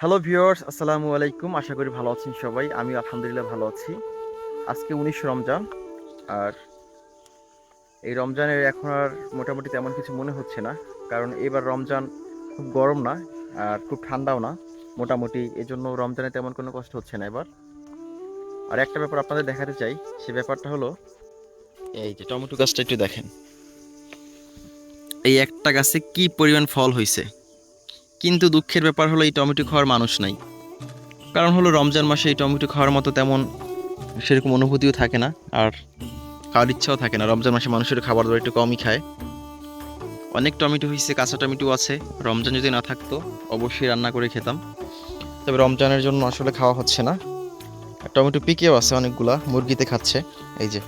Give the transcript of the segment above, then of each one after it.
Hello viewers আসসালামু আলাইকুম। আশা করি ভালো আছেন সবাই। আমি আলহামদুলিল্লাহ ভালো আছি। আজকে উনিশ রমজান, আর এই রমজানের এখন আর মোটামুটি তেমন কিছু মনে হচ্ছে না, কারণ এবার রমজান খুব গরম না, আর খুব ঠান্ডাও না। মোটামুটি এজন্য রমজানে তেমন কোনো কষ্ট হচ্ছে না এবার। আর একটা ব্যাপার আপনাদের দেখাতে চাই, সে ব্যাপারটা হলো, এই যে টমেটো গাছটা একটু দেখেন। এই একটা গাছে কি পরিমাণ ফল হয়েছে কিন্তু দুঃখের ব্যাপার হলো এই টমেটো খাওয়ার মানুষ নাই। কারণ হলো রমজান মাসে এই টমেটো খাওয়ার মতো তেমন সেরকম অনুভূতিও থাকে না আর খাওয়ার ইচ্ছাও থাকে না। রমজান মাসে মানুষের খাবার দাবার একটু কমই খায়। অনেক টমেটো হয়েছে, কাঁচা টমেটো আছে। রমজান যদি না থাকতো অবশ্যই রান্না করে খেতাম। তবে রমজানের জন্য আসলে খাওয়া হচ্ছে না। টমেটো পিকেও আছে অনেকগুলা, মুরগিতে খাচ্ছে। এই যে,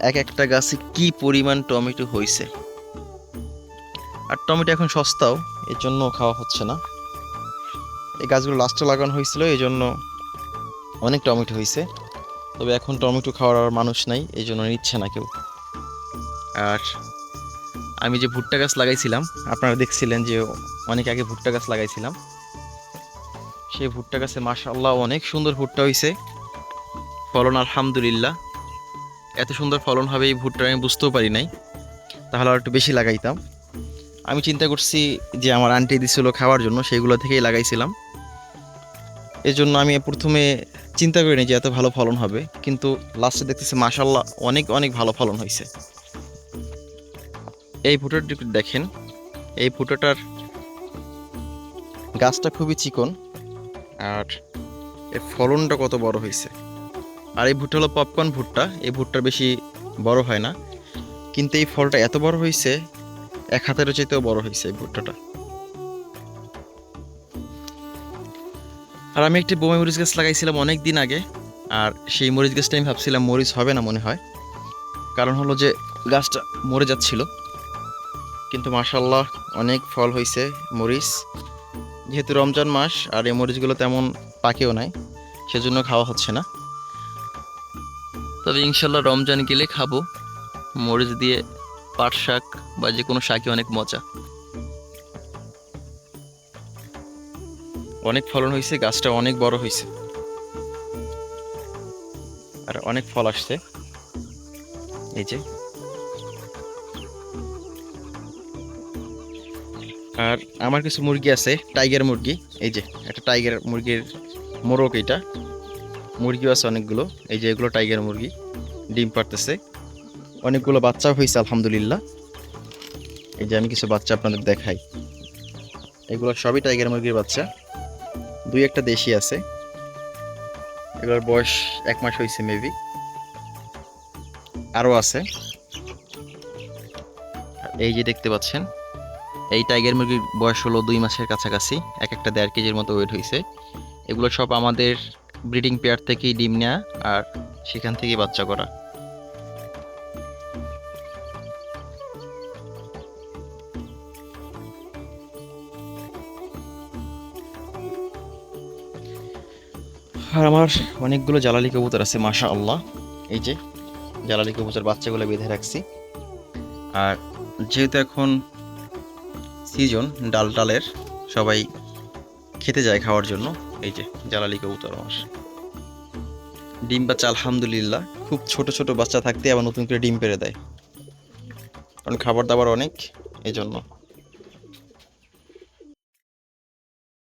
এক একটা গাছে কি পরিমাণ টমেটো হয়েছে। আর টমেটো এখন সস্তাও। এর জন্য খাওয়া হচ্ছে না। এই গাছগুলো লাস্টে লাগানো হয়েছিল এই জন্য অনেক টমেটো হয়েছে। তবে এখন টমেটো খাওয়ার আর মানুষ নাই এই জন্য নিচ্ছে না কেউ। আর আমি যে ভুট্টা গাছ লাগাইছিলাম, আপনারা দেখছিলেন যে অনেক আগে ভুট্টা গাছ লাগাইছিলাম। সেই ভুট্টা গাছে মাশাল্লাহ অনেক সুন্দর ভুট্টা হয়েছে। ফলন আলহামদুলিল্লাহ। এত সুন্দর ফলন হবে এই ভুট্টা আমি বুঝতেও পারি নাই। তাহলে আর একটু বেশি লাগাইতাম। আমি চিন্তা করছি যে আমার আন্টি দিছিল খাওয়ার জন্য, সেইগুলো থেকেই লাগাইছিলাম। এই জন্য আমি প্রথমে চিন্তা করিনি যে এত ভালো ফলন হবে, কিন্তু লাস্টে দেখতেছি মাসাল্লাহ অনেক অনেক ভালো ফলন হয়েছে এই একটু দেখেন। এই ভুট্টাটার গাছটা খুবই চিকন, আর এর ফলনটা কত বড় হয়েছে আর এই ভুট্টা হলো পপকর্ন ভুট্টা, এই ভুট্টা বেশি বড় হয় না, কিন্তু এই ফলটা এত বড় হয়েছে এক হাতের চাইতেও বড় হয়েছে এই ভুট্টাটা। আর আমি একটি বোমা মরিচ গাছ লাগাইছিলাম অনেক দিন আগে, আর সেই মরিচ গাছটা আমি ভাবছিলাম মরিচ হবে না মনে হয়। কারণ হলো যে গাছটা মরে যাচ্ছিল। কিন্তু মাশাল্লাহ অনেক ফল হয়েছে মরিচ। যেহেতু রমজান মাস, আর এই মরিচগুলো তেমন পাকেও নাই, সেজন্য খাওয়া হচ্ছে না। তবে ইনশাল্লাহ রমজান গেলে খাব। মরিচ দিয়ে পাট শাক বা যে কোনো শাকই অনেক মজা। অনেক ফলন হয়েছে, গাছটা অনেক বড় হয়েছে। আর অনেক ফল আসছে। এই যে। আর আমার কিছু মুরগি আছে, টাইগার মুরগি। এই যে, একটা টাইগার মুরগির মোরগ এটা। মুরগিও আছে অনেকগুলো। এই যে, এগুলো টাইগার মুরগি। ডিম পারতেছে অনেকগুলো বাচ্চাও হয়েছে, আলহামদুলিল্লাহ। এই যে আমি কিছু বাচ্চা আপনাদের দেখাই। এগুলো সবই টাইগার মুরগির বাচ্চা। দুই একটা দেশি আছে। এগুলোর বয়স এক মাস হয়েছে মেবি আরও আছে। এই যে দেখতে পাচ্ছেন, এই টাইগার মুরগির বয়স হলো দুই মাসের কাছাকাছি। এক একটা দেড় কেজির মতো ওয়েট হয়েছে। এগুলো সব আমাদের ব্রিডিং পেয়ার থেকেই ডিম নেওয়া আর সেখান থেকেই বাচ্চা করা। আর আমার অনেকগুলো জ্বালালি কবুতর আছে মাশা আল্লাহ এই যে জ্বালালি কবুতর বাচ্চাগুলো বেঁধে রাখছি। আর যেহেতু এখন সিজন ডাল ডালের, সবাই খেতে যায় খাওয়ার জন্য, এই যে জ্বালালি কবুতর আমার। ডিম বাচ্চা, আলহামদুলিল্লাহ, খুব ছোট ছোট বাচ্চা থাকতে আবার নতুন করে ডিম পেড়ে দেয়। কারণ খাবার দাবার অনেক এই জন্য